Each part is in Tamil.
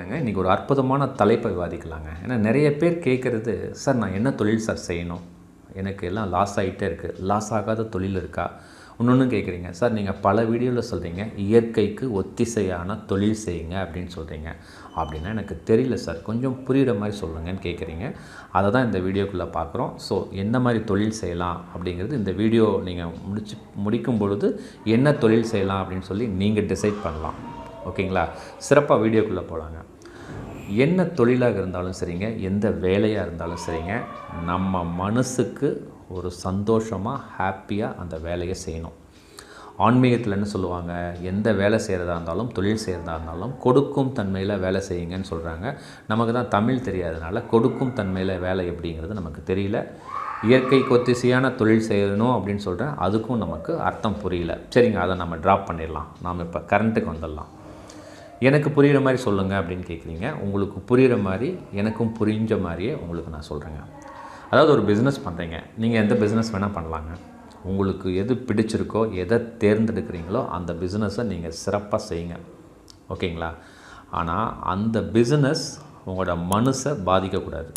வணக்கங்க இன்றைக்கி ஒரு அற்புதமான தலைப்பை விவாதிக்கலாங்க. ஏன்னா நிறைய பேர் கேட்குறது சார் நான் என்ன தொழில் சார் செய்யணும்? எனக்கு எல்லாம் லாஸ் ஆகிட்டே இருக்குது லாஸ் ஆகாத தொழில் இருக்கா? இன்னொன்று கேட்குறீங்க சார் நீங்கள் பல வீடியோவில் சொல்கிறீங்க இயற்கைக்கு ஒத்திசையான தொழில் செய்யுங்க அப்படின்னு சொல்கிறீங்க அப்படின்னா எனக்கு தெரியல சார். கொஞ்சம் புரிகிற மாதிரி சொல்லுங்கன்னு கேட்குறீங்க. அதை தான் இந்த வீடியோக்குள்ளே பார்க்குறோம். ஸோ என்ன மாதிரி தொழில் செய்யலாம் அப்படிங்கிறது இந்த வீடியோ நீங்கள் முடிச்சு முடிக்கும் பொழுது என்ன தொழில் செய்யலாம் அப்படின்னு சொல்லி நீங்கள் டிசைட் பண்ணலாம். ஓகேங்களா? சிறப்பாக வீடியோக்குள்ளே போகலாங்க என்ன தொழிலாக இருந்தாலும் சரிங்க எந்த வேலையாக இருந்தாலும் சரிங்க நம்ம மனசுக்கு ஒரு சந்தோஷமாக ஹாப்பியாக அந்த வேலையை செய்யணும். ஆன்மீகத்தில் என்ன சொல்லுவாங்க எந்த வேலை செய்கிறதா இருந்தாலும் தொழில் செய்கிறதா இருந்தாலும் கொடுக்கும் தன்மையில் வேலை செய்யுங்கன்னு சொல்கிறாங்க நமக்கு தான் தமிழ் தெரியாதனால கொடுக்கும் தன்மையில் வேலை எப்படிங்கிறது நமக்கு தெரியல. இயற்கைக்கு ஒத்திசையான தொழில் செய்யணும் அப்படின்னு சொல்கிறேன் அதுக்கும் நமக்கு அர்த்தம் புரியல. சரிங்க அதை நம்ம ட்ராப் பண்ணிடலாம். நாம் இப்போ கரண்ட்டுக்கு வந்துடலாம். எனக்கு புரிகிற மாதிரி சொல்லுங்கள் அப்படின்னு கேட்குறீங்க உங்களுக்கு புரிகிற மாதிரி எனக்கும் புரிஞ்ச மாதிரியே உங்களுக்கு நான் சொல்கிறேங்க அதாவது ஒரு பிஸ்னஸ் பண்ணுறீங்க நீங்கள் எந்த பிஸ்னஸ் வேணால் பண்ணலாங்க. உங்களுக்கு எது பிடிச்சிருக்கோ எதை தேர்ந்தெடுக்கிறீங்களோ அந்த பிஸ்னஸை நீங்கள் சிறப்பாக செய்யுங்க. ஓகேங்களா? ஆனால் அந்த பிஸ்னஸ் உங்களோட மனசை பாதிக்கக்கூடாது.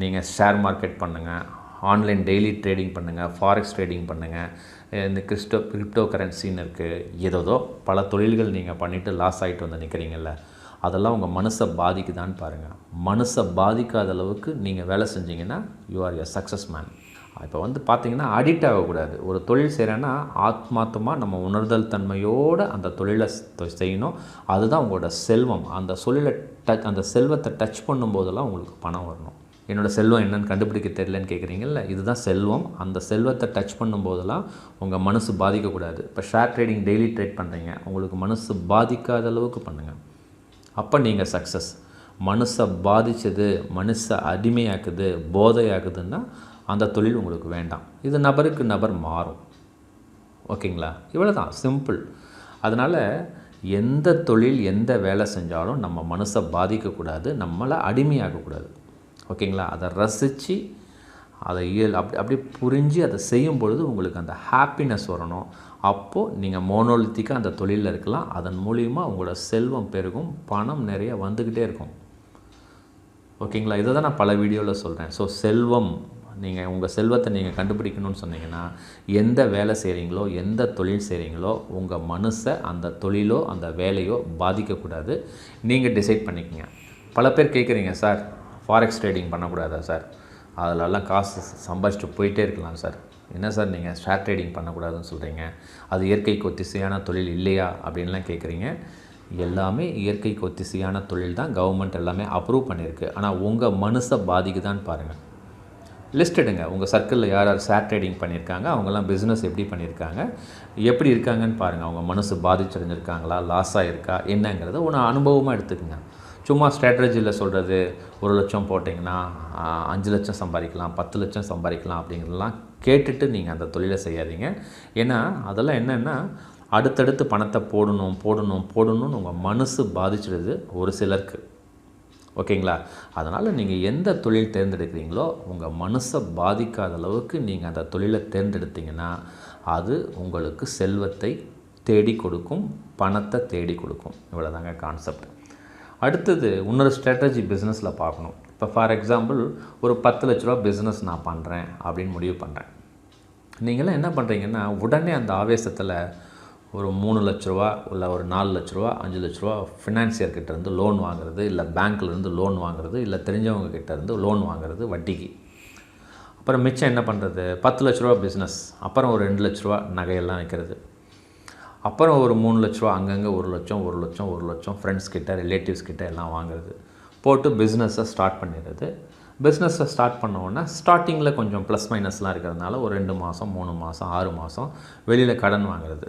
நீங்கள் ஷேர் மார்க்கெட் பண்ணுங்கள் ஆன்லைன் டெய்லி ட்ரேடிங் பண்ணுங்கள் ஃபாரெக்ஸ் ட்ரேடிங் பண்ணுங்கள் இந்த கிறிஸ்டோ கிரிப்டோ கரன்சின்னு இருக்குது ஏதோ பல தொழில்கள் நீங்கள் பண்ணிவிட்டு லாஸ் ஆகிட்டு வந்து நிற்கிறீங்கல்ல அதெல்லாம் உங்கள் மனசை பாதிக்குதான்னு பாருங்கள் மனசை பாதிக்காத அளவுக்கு நீங்கள் வேலை செஞ்சீங்கன்னா you are a success man இப்போ வந்து பார்த்தீங்கன்னா அடிக்ட் ஆகக்கூடாது. ஒரு தொழில் செய்கிறேன்னா ஆத்மாத்தமாக நம்ம உணர்தல் தன்மையோடு அந்த தொழிலை செய்யணும். அதுதான் உங்களோட செல்வம். அந்த தொழிலை டச் அந்த செல்வத்தை டச் பண்ணும்போதெல்லாம் உங்களுக்கு பணம் வரணும். என்னோடய செல்வம் என்னன்னு கண்டுபிடிக்க தெரியலன்னு கேட்குறீங்கல்ல இதுதான் செல்வம். அந்த செல்வத்தை டச் பண்ணும்போதெல்லாம் உங்கள் மனசு பாதிக்கக்கூடாது. இப்போ ஷேர் ட்ரேடிங் டெய்லி ட்ரேட் பண்ணுறீங்க உங்களுக்கு மனசு பாதிக்காத அளவுக்கு பண்ணுங்கள் அப்போ நீங்கள் சக்ஸஸ் மனசை பாதித்தது மனசை அடிமையாக்குது போதையாக்குதுன்னா அந்த தொழில் உங்களுக்கு வேண்டாம். இது நபருக்கு நபர் மாறும். ஓகேங்களா? இவ்வளோ தான் சிம்பிள் அதனால் எந்த தொழில் எந்த வேலை செஞ்சாலும் நம்ம மனசை பாதிக்கக்கூடாது. நம்மளை அடிமையாக்கக்கூடாது. ஓகேங்களா? அதை ரசித்து அதை இயல் அப்படி அப்படி புரிஞ்சு அதை செய்யும் பொழுது உங்களுக்கு அந்த ஹாப்பினஸ் வரணும். அப்போது நீங்கள் மோனோலித்திக்காக அந்த தொழிலில் இருக்கலாம். அதன் மூலிமா உங்களோட செல்வம் பெருகும் பணம் நிறைய வந்துக்கிட்டே இருக்கும். ஓகேங்களா? இதை தான் நான் பல வீடியோவில் சொல்கிறேன் ஸோ செல்வம் நீங்கள் உங்கள் செல்வத்தை நீங்கள் கண்டுபிடிக்கணும்னு சொன்னீங்கன்னா எந்த வேலை செய்கிறீங்களோ எந்த தொழில் செய்கிறீங்களோ உங்கள் மனசை அந்த தொழிலோ அந்த வேலையோ பாதிக்கக்கூடாது. நீங்கள் டிசைட் பண்ணிக்கங்க. பல பேர் கேட்குறீங்க சார் ஃபாரெக்ஸ் ட்ரேடிங் பண்ணக்கூடாதா சார்? அதிலெல்லாம் காசு சம்பாதிச்சுட்டு போயிட்டே இருக்கலாம் சார். என்ன சார் நீங்கள் ஷேர் ட்ரேடிங் பண்ணக்கூடாதுன்னு சொல்கிறீங்க அது இயற்கைக்கு ஒத்திசையான தொழில் இல்லையா? அப்படின்லாம் கேட்குறீங்க எல்லாமே இயற்கைக்கு ஒத்திசையான தொழில் தான் கவர்மெண்ட் எல்லாமே அப்ரூவ் பண்ணியிருக்கு ஆனால் உங்கள் மனசை பாதிக்குதான்னு பாருங்கள் லிஸ்ட் எடுங்க. உங்கள் சர்க்கிளில் யார் யார் ஷேர் ட்ரேடிங் பண்ணியிருக்காங்க அவங்கெல்லாம் பிஸ்னஸ் எப்படி பண்ணியிருக்காங்க எப்படி இருக்காங்கன்னு பாருங்கள் அவங்க மனசு பாதிச்சடைஞ்சிருக்காங்களா? லாஸ் ஆகிருக்கா என்னங்கிறத ஒன்று அனுபவமாக எடுத்துக்கங்க. சும்மா ஸ்ட்ராட்டஜியில் சொல்கிறது ஒரு லட்சம் போட்டிங்கன்னா அஞ்சு லட்சம் சம்பாதிக்கலாம் பத்து லட்சம் சம்பாதிக்கலாம் அப்படிங்கிறதெல்லாம் கேட்டுட்டு நீங்கள் அந்த தொழிலை செய்யாதீங்க. ஏன்னா அதெல்லாம் என்னென்னா அடுத்தடுத்து பணத்தை போடணும் போடணும் போடணும்னு உங்கள் மனசு பாதிச்சிடுது ஒரு சிலருக்கு. ஓகேங்களா? அதனால் நீங்கள் எந்த தொழில் தேர்ந்தெடுக்கிறீங்களோ உங்கள் மனசை பாதிக்காத அளவுக்கு நீங்கள் அந்த தொழிலை தேர்ந்தெடுத்தீங்கன்னா அது உங்களுக்கு செல்வத்தை தேடி கொடுக்கும் பணத்தை தேடி கொடுக்கும். இவ்வளோதாங்க கான்செப்ட் அடுத்தது இன்னொரு ஸ்ட்ராட்டஜி பிஸ்னஸில் பார்க்கணும். இப்போ ஃபார் எக்ஸாம்பிள் ஒரு பத்து லட்ச ரூபா பிஸ்னஸ் நான் பண்ணுறேன் அப்படின்னு முடிவு பண்ணுறேன் நீங்களாம் என்ன பண்ணுறீங்கன்னா உடனே அந்த ஆவேசத்தில் ஒரு மூணு லட்ச ரூபா இல்லை ஒரு நாலு லட்ச ரூபா அஞ்சு லட்ச ரூபா ஃபினான்சியர்கிட்ட இருந்து லோன் வாங்குறது இல்லை பேங்க்லேருந்து லோன் வாங்குறது இல்லை தெரிஞ்சவங்க கிட்ட இருந்து லோன் வாங்குறது வட்டிக்கு. அப்புறம் மிச்சம் என்ன பண்ணுறது பத்து லட்ச ரூபா பிஸ்னஸ் அப்புறம் ஒரு ரெண்டு லட்ச ரூபா நகையெல்லாம் வைக்கிறது. அப்புறம் ஒரு மூணு லட்சரூவா அங்கங்கே ஒரு லட்சம் ஒரு லட்சம் ஒரு லட்சம் ஃப்ரெண்ட்ஸ் கிட்ட ரிலேட்டிவ்ஸ் கிட்ட எல்லாம் வாங்குறது. போட்டு பிஸ்னஸை ஸ்டார்ட் பண்ணிடுறது. பிஸ்னஸை ஸ்டார்ட் பண்ண உடனே ஸ்டார்டிங்கில் கொஞ்சம் ப்ளஸ் மைனஸ்லாம் இருக்கிறதுனால ஒரு ரெண்டு மாதம் மூணு மாதம் ஆறு மாதம் வெளியில் கடன் வாங்குறது.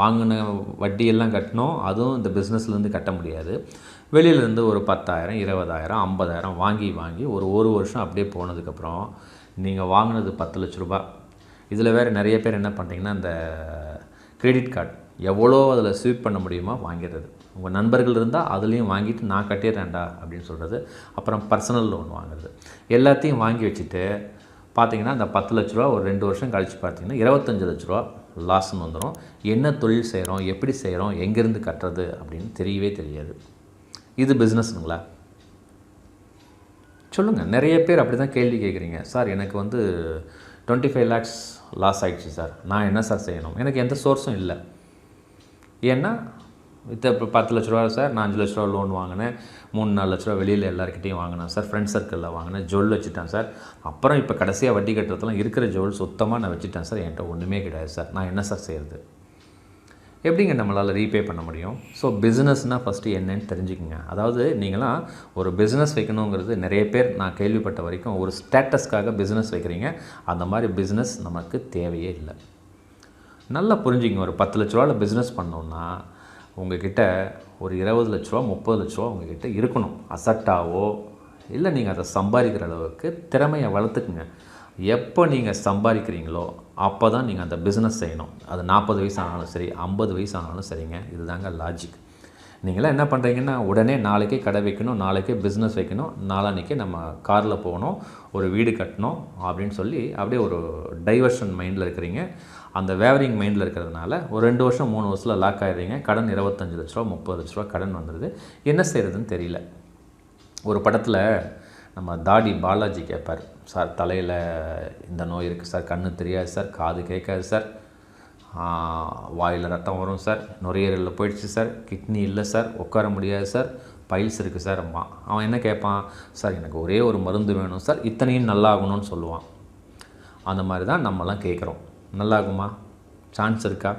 வாங்கின வட்டியெல்லாம் கட்டினோம் அதுவும் இந்த பிஸ்னஸ்லேருந்து கட்ட முடியாது. வெளியிலேருந்து ஒரு பத்தாயிரம் இருபதாயிரம் ஐம்பதாயிரம் வாங்கி வாங்கி ஒரு ஒரு வருஷம் அப்படியே போனதுக்கப்புறம் நீங்கள் வாங்கினது பத்து லட்ச ரூபாய். இதில் வேறு நிறைய பேர் என்ன பண்ணுறீங்கன்னா அந்த கிரெடிட் கார்டு எவ்வளோ அதில் ஸ்வீப் பண்ண முடியுமோ வாங்கிடுறது. உங்கள் நண்பர்கள் இருந்தால் அதுலேயும் வாங்கிட்டு நான் கட்டிடுறேன்டா அப்படின்னு சொல்கிறது அப்புறம் பர்சனல் லோன் வாங்குறது. எல்லாத்தையும் வாங்கி வச்சுட்டு பார்த்தீங்கன்னா அந்த பத்து லட்ச ரூபா ஒரு ரெண்டு வருஷம் கழித்து பார்த்தீங்கன்னா இருபத்தஞ்சு லட்ச ரூபா லாஸ்ன்னு வந்துடும் என்ன தொழில் செய்கிறோம் எப்படி செய்கிறோம் எங்கேருந்து கட்டுறது அப்படின்னு தெரியவே தெரியாது. இது பிஸ்னஸ்ங்களா சொல்லுங்கள் நிறைய பேர் அப்படி தான் கேள்வி கேட்குறீங்க. சார் எனக்கு வந்து டுவெண்ட்டி ஃபைவ் லேக்ஸ் லாஸ் ஆகிடுச்சு சார். நான் என்ன சார் செய்யணும்? எனக்கு எந்த சோர்ஸும் இல்லை. ஏன்னா இத்த இப்போ பத்து லட்ச ரூபா சார் நான் அஞ்சு லட்ச ரூபா லோன் வாங்கினேன். மூணு நாலு லட்ச ரூபா வெளியில் எல்லாருக்கிட்டையும் வாங்கினேன் சார். ஃப்ரெண்ட் சர்க்கிளில் வாங்கினேன். ஜுவல் வச்சுட்டேன் சார். அப்புறம் இப்போ கடைசியாக வட்டி கட்டுறதுலாம் இருக்கிற ஜுவல் சுத்தமாக நான் வச்சுட்டேன் சார். என்கிட்ட ஒன்றுமே கிடையாது சார். நான் என்ன சார் செய்கிறது எப்படிங்க நம்மளால் ரீபே பண்ண முடியும்? ஸோ பிஸ்னஸ்னால் ஃபஸ்ட்டு என்னன்னு தெரிஞ்சுக்கோங்க. அதாவது நீங்களாம் ஒரு பிஸ்னஸ் வைக்கணுங்கிறது நிறைய பேர் நான் கேள்விப்பட்ட வரைக்கும் ஒரு ஸ்டேட்டஸ்க்காக பிஸ்னஸ் வைக்கிறீங்க. அந்த மாதிரி பிஸ்னஸ் நமக்கு தேவையே இல்லை. நல்லா புரிஞ்சுங்க. ஒரு பத்து லட்ச ரூபாவில் பிஸ்னஸ் பண்ணோன்னா உங்ககிட்ட ஒரு இருபது லட்ச ரூபா முப்பது லட்ச ரூபா உங்ககிட்ட இருக்கணும். அசட்டாவோ இல்லை நீங்கள் அதை சம்பாதிக்கிற அளவுக்கு திறமையை வளர்த்துக்குங்க. எப்போ நீங்கள் சம்பாதிக்கிறீங்களோ அப்போ தான் நீங்கள் அந்த பிஸ்னஸ் செய்யணும். அது நாற்பது வயசு ஆனாலும் சரி ஐம்பது வயசு ஆனாலும் சரிங்க. இதுதாங்க லாஜிக் நீங்களாம் என்ன பண்ணுறீங்கன்னா உடனே நாளைக்கே கடை வைக்கணும் நாளைக்கே பிஸ்னஸ் வைக்கணும் நாளானிக்கே நம்ம காரில் போகணும் ஒரு வீடு கட்டணும் அப்படின்னு சொல்லி அப்படியே ஒரு டைவர்ஷன் மைண்டில் இருக்கிறீங்க. அந்த வேவரிங் மைண்டில் இருக்கிறதுனால ஒரு ரெண்டு வருஷம் மூணு வருஷத்தில் லாக் ஆகிடுறீங்க கடன் இருபத்தஞ்சு லட்ச ரூபா முப்பது லட்ச ரூபா கடன் வந்துடுது என்ன செய்கிறதுன்னு தெரியல. ஒரு படத்தில் நம்ம தாடி பாலாஜி கேட்பார் சார் தலையில் இந்த நோய் இருக்குது சார். கண்ணு தெரியாது சார். காது கேட்காது சார். வாயில் ரத்தம் வரும் சார். நுரையீரலில் போயிடுச்சு சார். கிட்னி இல்லை சார். உட்கார முடியாது சார். பைல்ஸ் இருக்குது சார். அம்மா. அவன் என்ன கேட்பான் சார் எனக்கு ஒரே ஒரு மருந்து வேணும் சார். இத்தனையும் நல்லாகணும்னு சொல்லுவான். அந்த மாதிரி தான் நம்மலாம் கேட்குறோம். நல்லாகுமா? சான்ஸ் இருக்கா?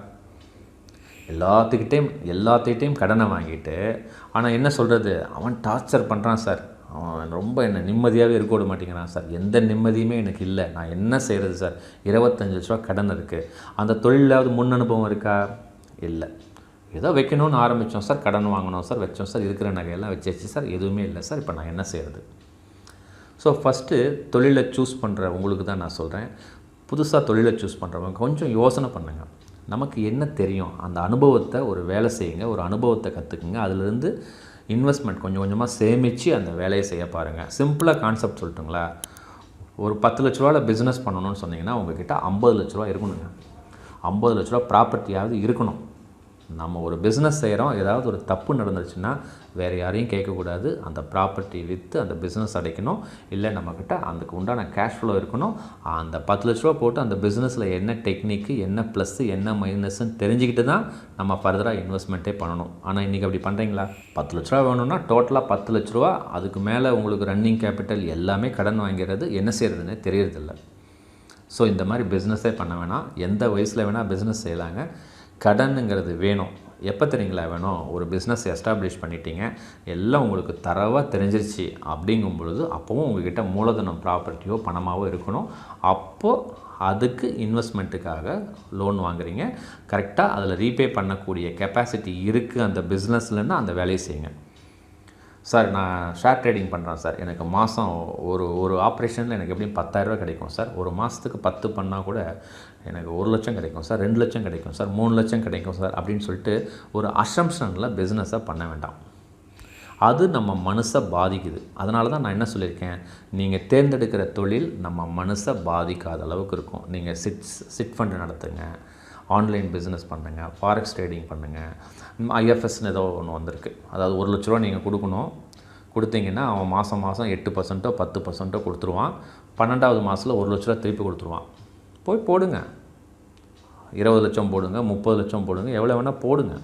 எல்லாத்துக்கிட்டேயும் எல்லாத்துக்கிட்டேயும் கடனை வாங்கிட்டு ஆனால் என்ன சொல்கிறது அவன் டார்ச்சர் பண்ணுறான் சார் அவன் ரொம்ப என்னை நிம்மதியாகவே இருக்க விட மாட்டேங்கிறான் சார் எந்த நிம்மதியுமே எனக்கு இல்லை. நான் என்ன செய்கிறது சார் இருபத்தஞ்சு லட்ச ரூபா கடன் இருக்குது அந்த தொழிலாவது முன் அனுபவம் இருக்கா? இல்லை. ஏதோ வைக்கணும்னு ஆரம்பித்தோம் சார் கடன் வாங்கினோம் சார் வச்சோம் சார் இருக்கிற நகையெல்லாம் வச்சாச்சு சார் எதுவுமே இல்லை சார் இப்போ நான் என்ன செய்கிறது ஸோ ஃபஸ்ட்டு தொழிலை சூஸ் பண்ணுற உங்களுக்கு தான் நான் சொல்கிறேன் புதுசாக தொழிலை சூஸ் பண்ணுறவங்க கொஞ்சம் யோசனை பண்ணுங்கள் நமக்கு என்ன தெரியும்? அந்த அனுபவத்தை ஒரு வேலை செய்யுங்க. ஒரு அனுபவத்தை கற்றுக்குங்க அதிலிருந்து இன்வெஸ்ட்மெண்ட் கொஞ்சம் கொஞ்சமாக சேமித்து அந்த வேலையை செய்ய பாருங்கள் சிம்பிளாக கான்செப்ட் சொல்லட்டுங்களா? ஒரு பத்து லட்ச ரூபாவில் பிஸ்னஸ் பண்ணணும்னு சொன்னீங்கன்னா உங்ககிட்ட ஐம்பது லட்ச ரூபா இருக்கணுங்க. ஐம்பது லட்ச ரூபா ப்ராப்பர்ட்டியாவது இருக்கணும். நம்ம ஒரு பிஸ்னஸ் செய்கிறோம் ஏதாவது ஒரு தப்பு நடந்துருச்சுன்னா வேறு யாரையும் கேட்கக்கூடாது. அந்த ப்ராப்பர்ட்டி விற்று அந்த பிஸ்னஸ் அடைக்கணும். இல்லை நம்மக்கிட்ட அதுக்கு உண்டான கேஷ் ஃப்ளோ இருக்கணும். அந்த பத்து லட்ச ரூபா போட்டு அந்த பிஸ்னஸில் என்ன டெக்னிக்கு என்ன ப்ளஸ்ஸு என்ன மைனஸ்ன்னு தெரிஞ்சுக்கிட்டு தான் நம்ம ஃபர்தராக இன்வெஸ்ட்மெண்ட்டே பண்ணணும். ஆனால் இன்றைக்கி அப்படி பண்ணுறீங்களா பத்து லட்ச ரூபா வேணும்னா டோட்டலாக பத்து லட்ச ரூபா அதுக்கு மேலே உங்களுக்கு ரன்னிங் கேபிட்டல் எல்லாமே கடன் வாங்கிறது என்ன செய்கிறதுனே தெரியறதில்ல. ஸோ இந்த மாதிரி பிஸ்னஸே பண்ண வேணாம். எந்த வயசில் வேணால் பிஸ்னஸ் செய்யலாங்க. கடனுங்கிறது வேணும். எப்போ தெரியுங்களா வேணும்? ஒரு பிஸ்னஸ் எஸ்டாப்ளிஷ் பண்ணிட்டீங்க. எல்லாம் உங்களுக்கு தரவாக தெரிஞ்சிருச்சு அப்படிங்கும் பொழுது அப்போவும் உங்ககிட்ட மூலதனம் ப்ராப்பர்ட்டியோ பணமாகவோ இருக்கணும். அப்போது அதுக்கு இன்வெஸ்ட்மெண்ட்டுக்காக லோன் வாங்குறீங்க. கரெக்டாக அதில் ரீபே பண்ணக்கூடிய கெப்பாசிட்டி இருக்குது அந்த பிஸ்னஸ்லன்னா அந்த வேலையை செய்யுங்க. சார் நான் ஷேர் ட்ரேடிங் பண்ணுறேன் சார். எனக்கு மாதம் ஒரு ஒரு ஆப்ரேஷனில் எனக்கு எப்படியும் பத்தாயிரரூபா கிடைக்கும் சார். ஒரு மாதத்துக்கு பத்து பண்ணால் கூட எனக்கு ஒரு லட்சம் கிடைக்கும் சார். ரெண்டு லட்சம் கிடைக்கும் சார். மூணு லட்சம் கிடைக்கும் சார். அப்படின்னு சொல்லிட்டு ஒரு அசம்ஷனில் பிஸ்னஸை பண்ண வேண்டாம். அது நம்ம மனசை பாதிக்குது. அதனால தான் நான் என்ன சொல்லியிருக்கேன்? நீங்கள் தேர்ந்தெடுக்கிற தொழில் நம்ம மனசை பாதிக்காத அளவுக்கு இருக்கும். நீங்கள் சிட்ஸ் சிட் ஃபண்டு நடத்துங்க. ஆன்லைன் பிஸ்னஸ் பண்ணுங்கள் ஃபாரெக்ஸ் ட்ரேடிங் பண்ணுங்கள் ஐஎஃப்எஸ்னு ஏதோ ஒன்று வந்திருக்கு. அதாவது ஒரு லட்ச ரூபா நீங்கள் கொடுக்கணும். கொடுத்தீங்கன்னா அவன் மாதம் மாதம் எட்டு பர்சன்ட்டோ பத்து பர்சன்ட்டோ கொடுத்துருவான். பன்னெண்டாவது மாதத்தில் ஒரு லட்ச ரூபா திருப்பி கொடுத்துருவான். போய் போடுங்க. இருபது லட்சம் போடுங்க முப்பது லட்சம் போடுங்க எவ்வளோ வேணால் போடுங்க.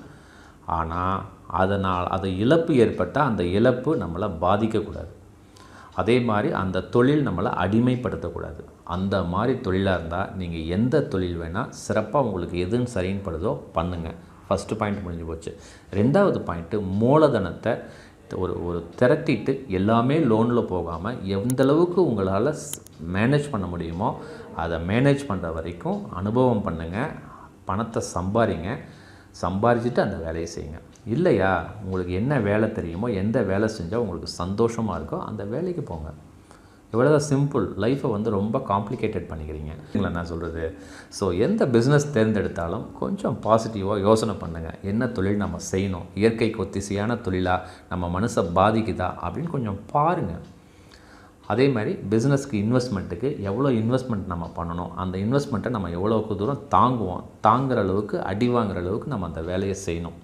ஆனால் அதனால் அது இழப்பு ஏற்பட்டால் அந்த இழப்பு நம்மளை பாதிக்கக்கூடாது. அதே மாதிரி அந்த தொழில் நம்மளை அடிமைப்படுத்தக்கூடாது. அந்த மாதிரி தொழிலாக இருந்தால் நீங்கள் எந்த தொழில் வேணால் சிறப்பாக உங்களுக்கு எதுன்னு சரின்னு படுதோ பண்ணுங்கள் ஃபஸ்ட்டு பாயிண்ட் முடிஞ்சு போச்சு. ரெண்டாவது பாயிண்ட்டு மூலதனத்தை ஒரு ஒரு திரட்டிட்டு எல்லாமே லோனில் போகாமல் எந்த அளவுக்கு உங்களால் மேனேஜ் பண்ண முடியுமோ அதை மேனேஜ் பண்ணுற வரைக்கும் அனுபவம் பண்ணுங்கள் பணத்தை சம்பாதிங்க சம்பாரிச்சிட்டு அந்த வேலையை செய்யுங்க. இல்லையா? உங்களுக்கு என்ன வேலை தெரியுமோ எந்த வேலை செஞ்சால் உங்களுக்கு சந்தோஷமாக இருக்கோ அந்த வேலைக்கு போங்க. இவ்வளோதான் சிம்பிள் லைஃப்பை வந்து ரொம்ப காம்ப்ளிகேட்டட் பண்ணிக்கிறீங்க. இல்லை நான் சொல்கிறது ஸோ எந்த பிஸ்னஸ் தேர்ந்தெடுத்தாலும் கொஞ்சம் பாசிட்டிவாக யோசனை பண்ணுங்கள் என்ன தொழில் நம்ம செய்யணும்? இயற்கைக்கு ஒத்திசையான தொழிலாக நம்ம மனசை பாதிக்குதா? அப்படின்னு கொஞ்சம் பாருங்கள் அதே மாதிரி பிஸ்னஸ்க்கு இன்வெஸ்ட்மெண்ட்டுக்கு எவ்வளோ இன்வெஸ்ட்மெண்ட் நம்ம பண்ணணும்? அந்த இன்வெஸ்ட்மெண்ட்டை நம்ம எவ்வளோக்கு தூரம் தாங்குவோம்? தாங்குகிற அளவுக்கு அடி வாங்குகிற அளவுக்கு நம்ம அந்த வேலையை செய்யணும்.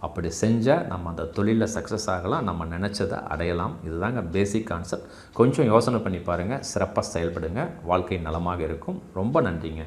அப்படி செஞ்சால் நம்ம அந்த தொழிலில் சக்ஸஸ் ஆகலாம். நம்ம நினச்சதை அடையலாம். இதுதாங்க பேசிக் கான்செப்ட் கொஞ்சம் யோசனை பண்ணி பாருங்கள் சிறப்பாக செயல்படுங்க. வாழ்க்கை நலமாக இருக்கும். ரொம்ப நன்றிங்க.